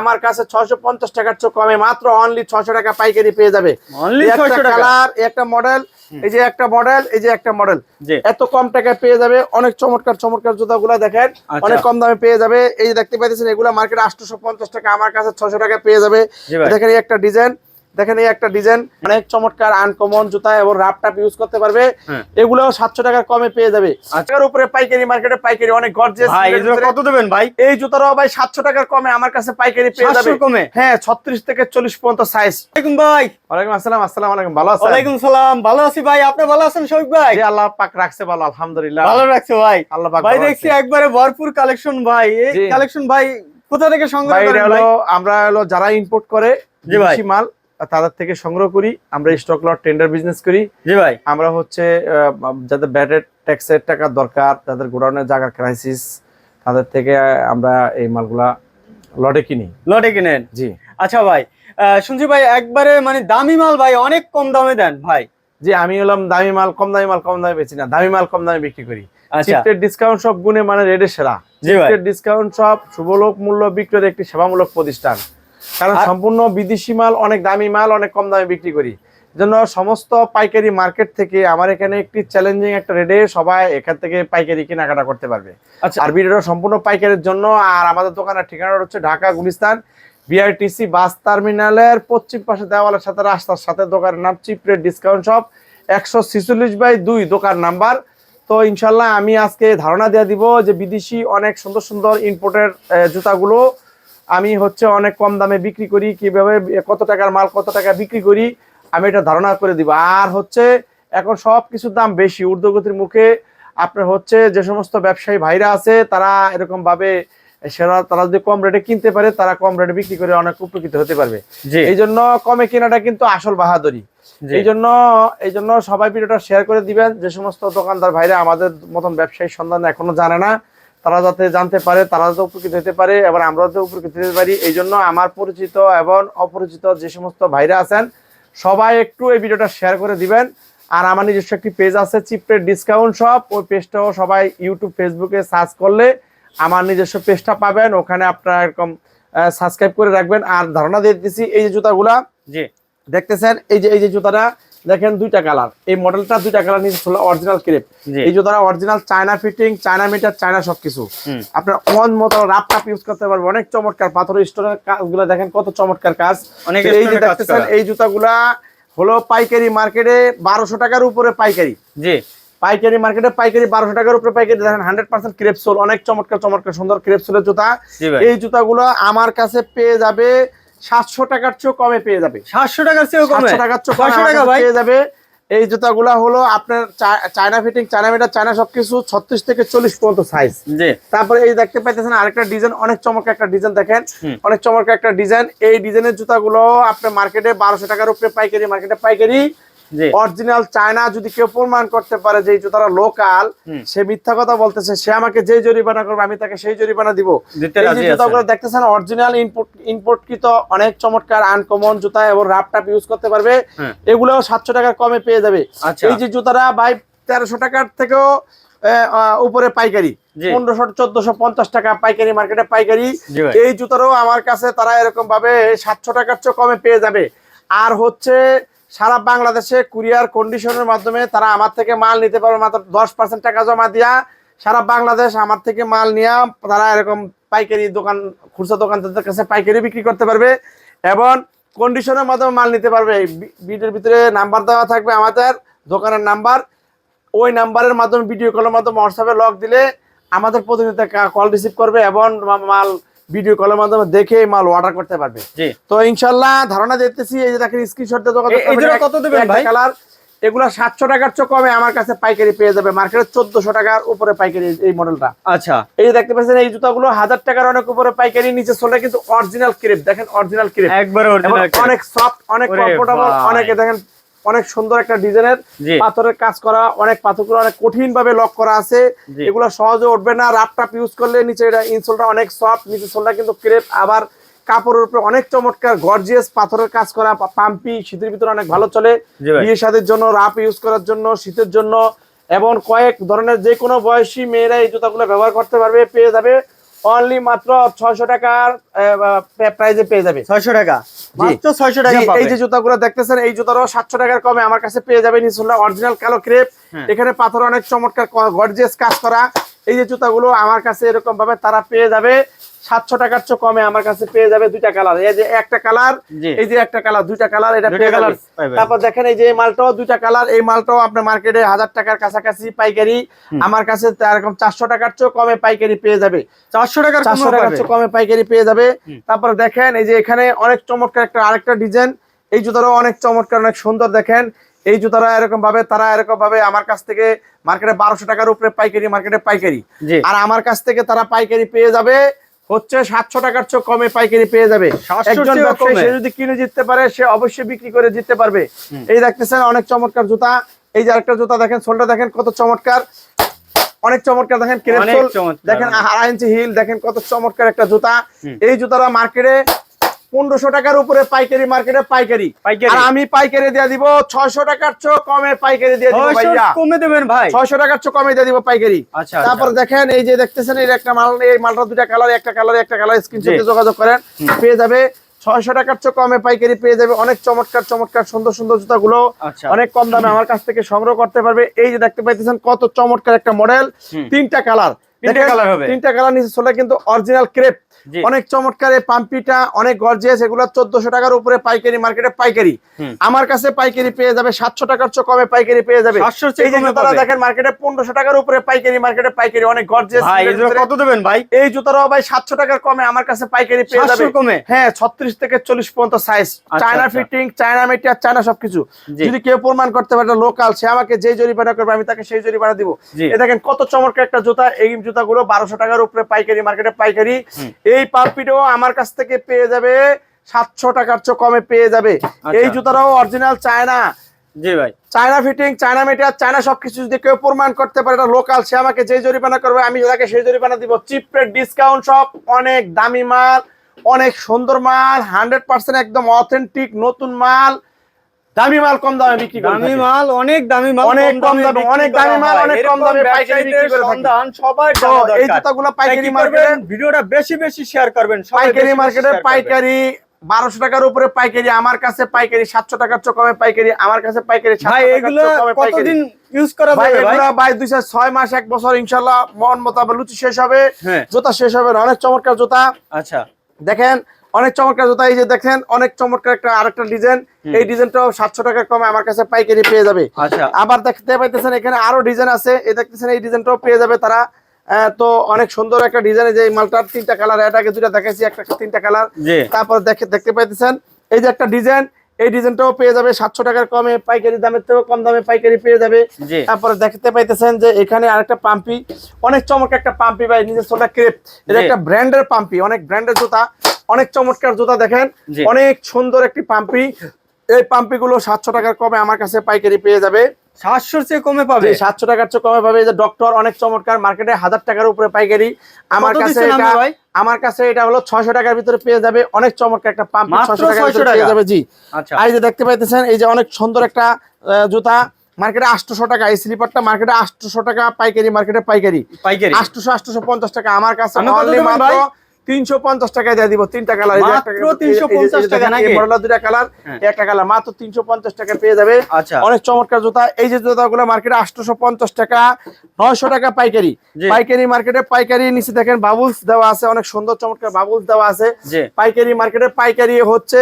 আমার কাছে ছশো পঞ্চাশ টাকার চেয়ে কমে মাত্র অনলি ছশো টাকা পাইকারি পেয়ে যাবে। একটা কালার একটা মডেল এই যে একটা মডেল এই যে একটা মডেল এত কম টাকায় পেয়ে যাবে অনেক চমৎকার চমৎকার জুতাগুলো দেখেন আচ্ছা। অনেক কম দামে পেয়ে যাবে। এই যে দেখতে পাইতেছেন এগুলা মার্কেট আটশো পঞ্চাশ টাকা আমার কাছে ছশো টাকা পেয়ে যাবে। দেখেন এই একটা ডিজাইন দেখেন এই একটা ডিজাইন অনেক চমৎকার আনকমন জুতা এবং রাপ টাপ ইউজ করতে পারবে। হ্যাঁ। এগুলো সাতশো টাকার কমে পেয়ে যাবে। টাকার উপরে পাইকারি মার্কেটে পাইকারি অনেক গর্জেস কত দেবেন ভাই? এই জুতারাও ভাই সাতশো টাকার কমে আমার কাছে পাইকারি পেয়ে যাবে। কমে? হ্যাঁ ছত্রিশ থেকে চল্লিশ পর্যন্ত সাইজ ভাই। ওয়ালাইকুম আসসালাম আসসালাম আলাইকুম ভালো আছেন? ওয়ালাইকুম সালাম ভালো আছি ভাই আপনি ভালো আছেন শফিক ভাই? আল্লাহ পাক রাখছে ভালো আলহামদুলিল্লাহ। ভালো রাখছে ভাই। আল্লাহ পাক ভাই দেখছি একবারে ভরপুর কালেকশন ভাই। এই কালেকশন ভাই কোথা থেকে সংগ্রহ করেন ভাই? আমরা হলো যারা ইম্পোর্ট করে জি ভাই। মাল তাদের থেকে সংগ্রহ করি আমরা স্টক লট টেন্ডার বিজনেস করি। জি ভাই। আমরা হচ্ছে যাদের ব্যাটের ট্যাক্সের টাকার দরকার যাদের গোডাউনের জায়গার ক্রাইসিস তাদের থেকে আমরা এই মালগুলা লটে কিনি। লটে কিনেন? জি। আচ্ছা ভাই শুনছি ভাই একবারে মানে দামি মাল ভাই অনেক কম দামে দেন ভাই। জি আমি হলাম দামি মাল কম দামি মাল কম দামে বেচি না দামি মাল কম দামে বিক্রি করি। আচ্ছা। চিপটের ডিসকাউন্ট সব গুণে মানে রেডের সেরা। চিপটের ডিসকাউন্ট সব শুভলোক মূল্য বিক্রয়ের একটি সেবামূলক প্রতিষ্ঠান। কারণ সম্পূর্ণ বিদেশি মাল অনেক দামি মাল অনেক কম দামে বিক্রি করি। জন্য সমস্ত পাইকারি মার্কেট থেকে আমার এখানে একটি চ্যালেঞ্জিং একটা রেটে সবাই এখান থেকে পাইকারি কেনাকাটা করতে পারবে। আচ্ছা। আর ভিডিওটা সম্পূর্ণ পাইকারের জন্য আর আমাদের দোকানের ঠিকানা হচ্ছে ঢাকা গুলিস্তান বিআরটিসি বাস টার্মিনালের পশ্চিম পাশে দেওয়ালের সাথে রাস্তার সাথে দোকানের নাম চিপ রেট ডিসকাউন্ট শপ একশো ছিচল্লিশ বাই দুই দোকান নাম্বার। তো ইনশাল্লাহ আমি আজকে ধারণা দিয়ে দিব যে বিদেশি অনেক সুন্দর সুন্দর ইম্পোর্টের জুতাগুলো আমি হচ্ছে অনেক কম দামে বিক্রি করি কীভাবে কত টাকার মাল কত টাকা বিক্রি করি আমি এটা ধারণা করে দিব। আর হচ্ছে এখন সব কিছুর দাম বেশি ঊর্ধ্বগতির মুখে আপনার হচ্ছে যে সমস্ত ব্যবসায়ী ভাইরা আছে তারা এরকম ভাবে সেরা তারা যদি কম রেটে কিনতে পারে তারা কম রেটে বিক্রি করে অনেক উপকৃত হতে পারবে। এই জন্য কমে কেনাটা কিন্তু আসল বাহাদুরি। এই জন্য এই জন্য সবাই ভিডিওটা শেয়ার করে দিবেন। যে সমস্ত দোকানদার ভাইরা আমাদের মতন ব্যবসায়ী সন্ধান এখনও জানে না তারা যাতে জানতে পারে, তারা যাতে উপকৃত হতে পারে, এবার আমরা যাতে উপকৃত হতে পারি, এই জন্য আমার পরিচিত এবং অপরিচিত যে সমস্ত ভাইরা আছেন, সবাই একটু এই ভিডিওটা শেয়ার করে দিবেন। আর আমার নিজস্ব একটি পেজ আছে চিপের ডিসকাউন্ট শপ ওই পেজটাও সবাই ইউটিউব ফেসবুকে সার্চ করলে আমার নিজস্ব পেজটা পাবেন। ওখানে আপনারা এরকম সাবস্ক্রাইব করে রাখবেন। আর ধারণা দিয়ে দিচ্ছি এই যে জুতাগুলা, জি। দেখতেছেন এই যে এই যে জুতাটা দেখেন দুইটা কালার। এই মডেলটা দুইটা কালার নিচে ছিল অরিজিনাল ক্রেপ এই জুতাটা original China fitting China meter China সবকিছু। আপনার মন মতো রাপ টাপ ইউজ করতে পারবে অনেক চমৎকার পাথরের স্টোনের কাজগুলো দেখেন কত চমৎকার কাজ। অনেক এই যে দেখতেছেন এই জুতাগুলা হলো পাইকারি মার্কেটে বারোশো টাকার উপরে পাইকারি। জি। পাইকারি মার্কেটে পাইকারি বারোশো টাকার উপরে পাইকারি দেখেন হান্ড্রেড পার্সেন্ট ক্রেপসোল অনেক চমৎকার চমৎকার সুন্দর ক্রেপসোলের জুতা। এই জুতাগুলো আমার কাছে পেয়ে যাবে সাতশো টাকার চেয়েও কমে পেয়ে যাবে। সাতশো টাকার চেয়েও সাতশো টাকার চেয়ে কমে টাকা পেয়ে যাবে। এই জুতাগুলা হলো আপনার China fitting China meter China সবকিছু ছত্রিশ থেকে চল্লিশ পর্যন্ত সাইজ তারপরে এই দেখতে পাইতেছেন আরেকটা ডিজাইন অনেক চমৎকার একটা ডিজাইন দেখেন। অনেক চমৎকার একটা ডিজাইন এই ডিজাইনের জুতাগুলো আপনার মার্কেটে বারোশো টাকার উপরে পাইকারি মার্কেটে পাইকারি। অরিজিনাল চায়না যদি কেউ প্রমাণ করতে পারে যে জুতাটা লোকাল সে মিথ্যা কথা বলতেছে সে আমাকে যে জরিমানা করবে আমি তাকে সেই জরিমানা দিব। জুতাগুলো দেখতেছেন অরিজিনাল ইম্পোর্ট ইম্পোর্টকৃত অনেক চমৎকার আনকমন জুতা এবং রাপ টাপ ইউজ করতে পারবে। হ্যাঁ। এগুলো সাতশো টাকার কমে পেয়ে যাবে। আচ্ছা। এই যে জুতাটা ভাই তেরোশো টাকার থেকেও উপরে পাইকারি। পনেরোশো চোদ্দশো পঞ্চাশ টাকা পাইকারি মার্কেটে পাইকারি। এই জুতারও আমার কাছে তারা এরকম ভাবে সাতশো টাকার চেয়ে কমে পেয়ে যাবে। আর হচ্ছে সারা বাংলাদেশে কুরিয়ার কন্ডিশনের মাধ্যমে তারা আমার থেকে মাল নিতে পারবে মাত্র দশ পার্সেন্ট টাকা জমা দিয়া। সারা বাংলাদেশ আমার থেকে মাল নিয়ে তারা এরকম পাইকারি দোকান, খুচরা দোকানদারদের কাছে পাইকারি বিক্রি করতে পারবে এবং কন্ডিশনের মাধ্যমে মাল নিতে পারবে। এই বি- ভিডিওর ভিতরে নাম্বার দেওয়া থাকবে আমাদের, দোকানের নাম্বার। ওই নাম্বারের মাধ্যমে ভিডিও কলের মাধ্যমে হোয়াটসঅ্যাপে লক দিলে আমাদের প্রতিনিধি কল রিসিভ করবে এবং মাল ভিডিও কলের মাধ্যমে দেখে মাল অর্ডার করতে পারবে। তো ইনশাল্লাহ ধারণা দিতেছি এই যে দেখেন স্ক্রিনশট কত দেবেন ভাই? কালার এগুলো সাতশো টাকার চেয়ে কমে আমার কাছে পাইকারি পেয়ে যাবে। মার্কেটে চোদ্দশো টাকার উপরে পাইকারি এই মডেলটা আচ্ছা। এই যে দেখতে পাচ্ছেন এই জুতাগুলো হাজার টাকার অনেক উপরে পাইকারি নিচে চলে কিন্তু অরিজিনাল ক্রেপ দেখেন অরিজিনাল ক্রেপ একবারে অনেক সফট অনেক কমফোর্টেবল অনেকে দেখেন অনেক সুন্দর একটা ডিজাইনের পাথরের কাজ করা অনেক পাথরগুলো অনেক কঠিন ভাবে লক করা আছে। এগুলো সহজে উঠবে না রাপ টাপ ইউজ করলে নিচে এটা ইনসোলটা অনেক সফট নিচে সোলটা কিন্তু ক্রেপ আবার কাপড়ের উপরে অনেক চমৎকার গর্জিয়াস পাথরের কাজ করা পাম্পি শীতের ভিতরে অনেক ভালো চলে। বিয়ে শাদের জন্য রাপ ইউজ করার জন্য শীতের জন্য এবং কয়েক ধরনের যে কোনো বয়সী মেয়েরা এই জুতাগুলো ব্যবহার করতে পারবে পেয়ে যাবে। অনলি মাত্র ছয়শো টাকার প্রাইজে পেয়ে যাবে। ছয়শো টাকা। মাত্র ছয়শো টাকা এই যে জুতাগুলো দেখতেছেন এই জুতারও সাতশো টাকার কমে আমার কাছে পেয়ে যাবেন ইনশাআল্লাহ অরিজিনাল কালো ক্রেপ হ্যাঁ। এখানে পাথর অনেক চমৎকার গর্জিয়াস কাজ করা। এই যে জুতাগুলো আমার কাছে এরকম ভাবে তারা পেয়ে যাবে। সাতশো টাকার চেয়ে কমে আমার কাছে পেয়ে যাবে দুইটা কালার। এই যে একটা কালার এই যে একটা কালার দুইটা কালার এটা পেয়ে colour তারপর দেখেন এই যে মালটাও দুইটা কালার এই মালটাও আপনার মার্কেটে হাজার টাকার কাছাকাছি পাইকারি। আমার কাছে এরকম চারশো টাকার চেয়ে কমে পাইকারি পেয়ে যাবে। চারশো টাকার চারশো টাকার। চেয়ে কমে পাইকারি পেয়ে যাবে। তারপর দেখেন এই যে এখানে অনেক চমৎকার একটা আরেকটা ডিজাইন। এই জুতারও অনেক চমৎকার অনেক সুন্দর দেখেন। এই জুতারা এরকম ভাবে তারা এরকম ভাবে আমার কাছ থেকে মার্কেটে বারোশো টাকার উপরে পাইকারি মার্কেটে পাইকারি। আর আমার কাছ থেকে তারা পাইকারি পেয়ে যাবে। হচ্ছে সাতশো টাকার চেয়ে কমে পাইকারি পেয়ে যাবে। একজন ব্যবসায়ী সে যদি কিনে জিততে পারে সে অবশ্যই বিক্রি করে জিততে পারবে। এই দেখতেছেন অনেক চমৎকার জুতা। এই যে আরেকটা জুতা দেখেন সোলটা দেখেন কত চমৎকার। অনেক চমৎকার দেখেন দেখেন। আড়াই ইঞ্চি হিল দেখেন কত চমৎকার একটা জুতা। এই জুতাটা মার্কেটে পনেরোশো টাকার উপরে পাইকারি মার্কেটে পাইকারি। পাইকারি। আর আমি পাইকারি দিয়ে দিব ছয়শো টাকার চো কমে পাইকারি দিয়ে দিব ভাইয়া। কমে দেবেন ভাই। ছয়শো টাকার চো কমে দিয়ে দিব পাইকারি। আচ্ছা, তারপর দেখেন এই যে দেখতেছেন এই একটা মাল এই মালটা দুটা কালার একটা কালার একটা কালার স্ক্রিনশটে যোগাযোগ করেন। পেয়ে যাবে ছয়শো টাকার চেয়ে কমে পাইকারি পেয়ে যাবে। অনেক চমৎকার চমৎকার সুন্দর সুন্দর জুতাগুলো। আচ্ছা। অনেক কম দামে আমার কাছ থেকে সংগ্রহ করতে পারবে। এই যে দেখতে পাইতেছেন কত চমৎকার একটা মডেল তিনটা কালার। তিনটা colour হবে। তিনটা কালার নিচে চলে কিন্তু অরিজিনাল ক্রেপ অনেক চমৎকার এই পাম্পিটা অনেক গর্জিয়াস এগুলো চোদ্দশো টাকার উপরে পাইকারি মার্কেটে পাইকারি। আমার কাছে পাইকারি পেয়ে যাবে সাতশো টাকার চেয়ে কমে পাইকারি পেয়ে যাবে। 700 চেয়ে এই যে কমে জুতারা পাবে। দেখেন মার্কেটে পনেরোশো টাকার উপরে পাইকারি মার্কেটে পাইকারি অনেক গর্জিয়াস ভাই এই জোড়া কত দেবেন ভাই? এই জুতারাও ভাই সাতশো টাকার কমে আমার কাছে পাইকারি পেয়ে যাবে। কমে? হ্যাঁ ছত্রিশ থেকে চল্লিশ পর্যন্ত size China. Fitting China meter China সবকিছু। যদি কেউ প্রমাণ করতে পারে লোকাল সে আমাকে যে জরিমানা করবে আমি তাকে সেই জরিমানা দিব। এ দেখেন কত চমৎকার একটা জুতা এই জুতাগুলো বারোশো টাকার উপরে পাইকারি মার্কেটে পাইকারি। এই পাম্পিটাও আমার কাছ থেকে পেয়ে যাবে সাতশো টাকার চেয়ে কমে পেয়ে যাবে। আচ্ছা। এই জুতাটাও অরিজিনাল চায়না। জি ভাই। China fitting China meter China সবকিছু যদি কেউ প্রমাণ করতে পারে এটা লোকাল সে আমাকে যে জরিমানা করবে আমি তাকে সেই জরিমানা দিব। চিপ রেট ডিসকাউন্ট সব অনেক দামি মাল অনেক সুন্দর মাল হান্ড্রেড পার্সেন্ট একদম অথেন্টিক নতুন মাল। দামি মাল কম দামে বিক্রি করে দামি মাল অনেক দামি মাল অনেক কম দামে, অনেক দামি মাল, অনেক কম দামে পাইকারি বিক্রি করে সন্ধান জানা এই। জুতাগুলো পাইকারি মার্কেটে ভিডিওটা বেশি বেশি শেয়ার করবেন সবাই পাইকারি মার্কেটে পাইকারি বারোশো টাকার উপরে পাইকারি আমার কাছে পাইকারি সাতশো টাকার কমে পাইকারি আমার কাছে পাইকারি 700 ভাই এগুলো চেয়ে কতদিন ইউজ করা যাবে ভাই? দুইশো ছয় মাস এক বছর ইনশাল্লাহ মন মোতাবেক লুচি শেষ হবে। হ্যাঁ। জুতা শেষ হবে। অনেক চমৎকার জুতা। আচ্ছা। দেখেন অনেক চমৎকার জুতা এই যে দেখেন অনেক চমৎকার একটা আরেকটা ডিজাইন। এই ডিজাইনটাও সাতশো টাকা কমে আমার কাছে পাইকারি পেয়ে যাবে। আচ্ছা। আবার দেখতে পাইতেছেন এখানে আরও ডিজাইন আছে। এই দেখতেছেন এই ডিজাইনটাও পেয়ে যাবে তারা। তো অনেক সুন্দর একটা ডিজাইন যে মালটার তিনটা কালার এটাকে দুটা দেখাইছি একটা তিনটা কালার। তারপর দেখে দেখতে পাইতেছেন এই যে একটা ডিজাইন এই ডিজাইনটাও পেয়ে যাবে সাতশো টাকার কমে পাইকারি দামের থেকেও কম দামে পাইকারি পেয়ে যাবে। তারপরে দেখতে পাইতেছেন যে এখানে আরেকটা পাম্পি অনেক চমৎকার একটা পাম্পি ভাই নিজের সোটা ক্রেপ এটা। একটা ব্র্যান্ডের পাম্পি অনেক ব্র্যান্ডের জুতা। অনেক চমৎকার জুতা দেখেন। অনেক সুন্দর একটি পাম্পি। এই পাম্পি গুলো সাতশো টাকার কমে আমার কাছে পাইকারি পেয়ে যাবে। সাতশোর চেয়ে কমে পাবে? সাতশো টাকার চেয়ে কমে পাবে। যে ডক্টর অনেক চমৎকার। মার্কেটে হাজার টাকার উপরে পাইকারি। আমার কাছে দিচ্ছেন এটা আপনি ভাই? আমার কাছে এটা হলো ছয়শো টাকার ভিতরে পেয়ে যাবে। অনেক চমৎকার একটা পাম্প ছয়শো টাকার পেয়ে টাকা? যাবে। জি। আচ্ছা। আর এই যে দেখতে পাইতেছেন এই যে অনেক সুন্দর একটা জুতা। মার্কেটে আটশোশো টাকা। এই স্লিপারটা মার্কেটে আটশোশো টাকা পাইকারি মার্কেটে পাইকারি। পাইকারি। আটশোশো আটশোশো পঞ্চাশ টাকা। আমার কাছে তিনশো পঞ্চাশ টাকায় দিয়ে দিব। তিনটা কালার মাত্র 350 টাকা দুটা কালার হ্যাঁ। একটা কালার মাত্র তিনশো পঞ্চাশ টাকা পেয়ে যাবে। আচ্ছা। অনেক চমৎকার জুতা। এই যে জুতাগুলো মার্কেটে আটশোশো পঞ্চাশ টাকা নয়শো টাকা পাইকারি। পাইকারি মার্কেটে পাইকারি নিচে দেখেন বাবুলস দেওয়া আছে অনেক সুন্দর চমৎকার বাবুলস দেওয়া আছে। পাইকারি মার্কেটে পাইকারি হচ্ছে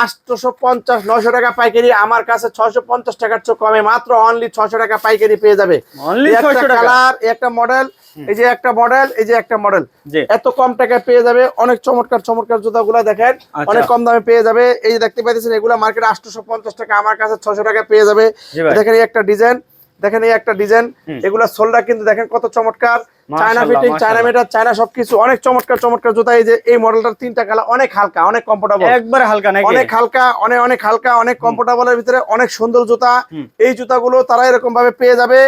আটশোশো পঞ্চাশ নয়শো টাকা পাইকারি আমার কাছে ছয়শো পঞ্চাশ টাকার চেয়ে কমে। মাত্র অনলি ছয়শো টাকা পাইকারি পেয়ে যাবে। Only 600 টাকা? কালার একটা মডেল এই যে একটা মডেল এই যে একটা মডেল এত কম টাকায় পেয়ে যাবে। অনেক চমৎকার চমৎকার জুতাগুলো দেখেন। আচ্ছা। অনেক কম দামে পেয়ে যাবে। এই যে দেখতে পাইতেছেন এগুলা মার্কেট আটশোশো পঞ্চাশ টাকা আমার কাছে ছয়শো টাকা পেয়ে যাবে। দেখেন এই একটা ডিজাইন দেখেন এই একটা ডিজাইন এগুলা সোলরা কিন্তু দেখেন কত চমৎকার। China fitting China. Meter China সবকিছু অনেক চমৎকার চমৎকার জুতা। এই যে এই মডেলটার তিনটা কালার অনেক হালকা অনেক কমফোর্টেবল একবার হালকা নাকি? অনেক হালকা অনেক অনেক হালকা অনেক কমফোর্টেবলের ভিতরে অনেক সুন্দর জুতা। এই জুতাগুলো তারা এরকম ভাবে পেয়ে যাবে।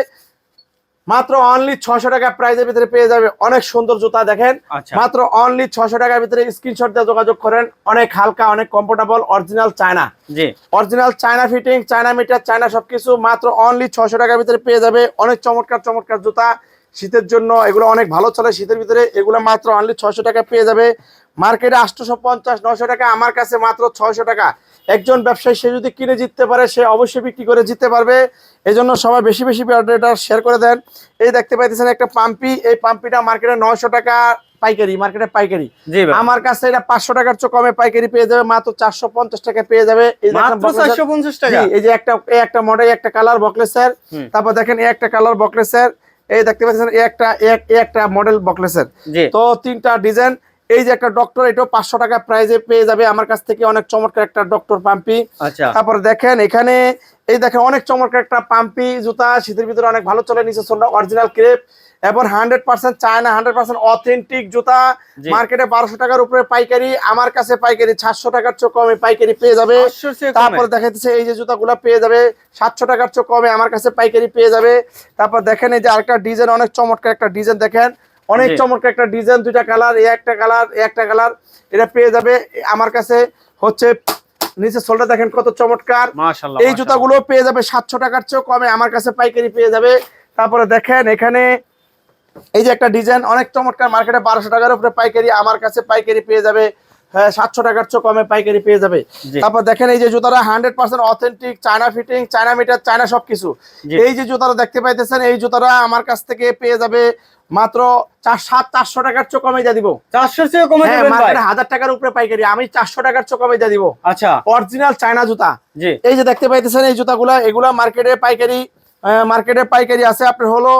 মাত্র অনলি ছশো টাকা প্রাইজের ভিতরে পেয়ে যাবে অনেক সুন্দর জুতা দেখেন। আচ্ছা। মাত্র অনলি ছশো টাকার ভিতরে স্ক্রিনশট দিয়ে যোগাযোগ করেন। অনেক হালকা অনেক কমফোর্টেবল অরিজিনাল চায়না জি। Original China fitting China meter China সবকিছু মাত্র অনলি ছশো টাকার ভিতরে পেয়ে যাবে। অনেক চমৎকার চমৎকার জুতা। শীতের জন্য এগুলো অনেক ভালো চলে শীতের ভিতরে। এগুলো মাত্র অনলি ছশো টাকা পেয়ে যাবে। মার্কেটে আটশোশো পঞ্চাশ নশো টাকা আমার কাছে মাত্র ছয়শো টাকা। একজন ব্যবসায়ী সে যদি কিনে জিততে পারে সে অবশ্যই বিক্রি করে জিততে পারবে। এই জন্য সবাই বেশি বেশি এটা শেয়ার করে দেন। এই দেখতে পাইতেছেন একটা পাম্পি। এই পাম্পিটা মার্কেটে নয়শো টাকা পাইকারি মার্কেটে পাইকারি। আমার কাছে এটা পাঁচশো টাকার চেয়ে কমে পাইকারি পেয়ে যাবে মাত্র চারশো পঞ্চাশ টাকা পেয়ে যাবে। এই বকলেসের- যে একটা একটা মডেল একটা কালার বকলেস স্যার তারপর দেখেন এই একটা কালার বকলেস স্যার এই দেখতে পাচ্ছেন একটা একটা মডেল বকলেসের। তো তিনটা ডিজাইন এই যে একটা ডক্টর এটাও পাঁচশো টাকা প্রাইজে পেয়ে যাবে। আমার কাছ থেকে অনেক চমৎকার একটা ডক্টর পাম্পি। আচ্ছা। তারপর দেখেন এখানে এই দেখেন অনেক চমৎকার একটা পাম্পি জুতা শীতের ভিতরে অনেক ভালো চলে নিচে অরিজিনাল ক্রেপ এবং hundred percent China hundred percent authentic জুতা। মার্কেটে বারোশো টাকার উপরে পাইকারি আমার কাছে পাইকারি সাতশো টাকার চেয়ে কমে পাইকারি পেয়ে যাবে। তারপর দেখাচ্ছে এই যে জুতাগুলো পেয়ে যাবে সাতশো টাকার চেয়ে কমে আমার কাছে পাইকারি পেয়ে যাবে। তারপর দেখেন এই যে আরেকটা ডিজাইন অনেক চমৎকার একটা ডিজাইন দেখেন। অনেক চমৎকার একটা ডিজাইন দুইটা কালার এই একটা কালার এ একটা কালার এটা পেয়ে যাবে। আমার কাছে হচ্ছে নিচে সোলটা দেখেন কত চমৎকার। এই জুতাগুলো পেয়ে যাবে সাতশো টাকার চেয়েও কমে আমার কাছে পাইকারি পেয়ে যাবে। তারপরে দেখেন এখানে এই যে একটা ডিজাইন অনেক চমৎকার মার্কেটে বারোশো টাকার উপরে পাইকারি আমার কাছে পাইকারি পেয়ে যাবে। হ্যাঁ সাতশো টাকার চেয়ে কমে পাইকারি পেয়ে যাবে। তারপর দেখেন এই যে জুতাটা hundred percent authentic China fitting China meter China সবকিছু। এই যে জুতাটা দেখতে পাইতেছেন এই জুতাটা আমার কাছ থেকে পেয়ে যাবে মাত্র চার সাত চারশো টাকার চেয়ে কমে দিয়ে দিব। চারশোর চেয়ে কমে হ্যাঁ হাজার টাকার উপরে পাইকারি আমি চারশো টাকার চেয়ে কমে দিয়ে দিব। আচ্ছা। অরিজিনাল চায়না জুতা। এই যে দেখতে পাইতেছেন এই জুতাগুলা এগুলা মার্কেটে পাইকারি মার্কেটে পাইকারি আছে। আপনার হলো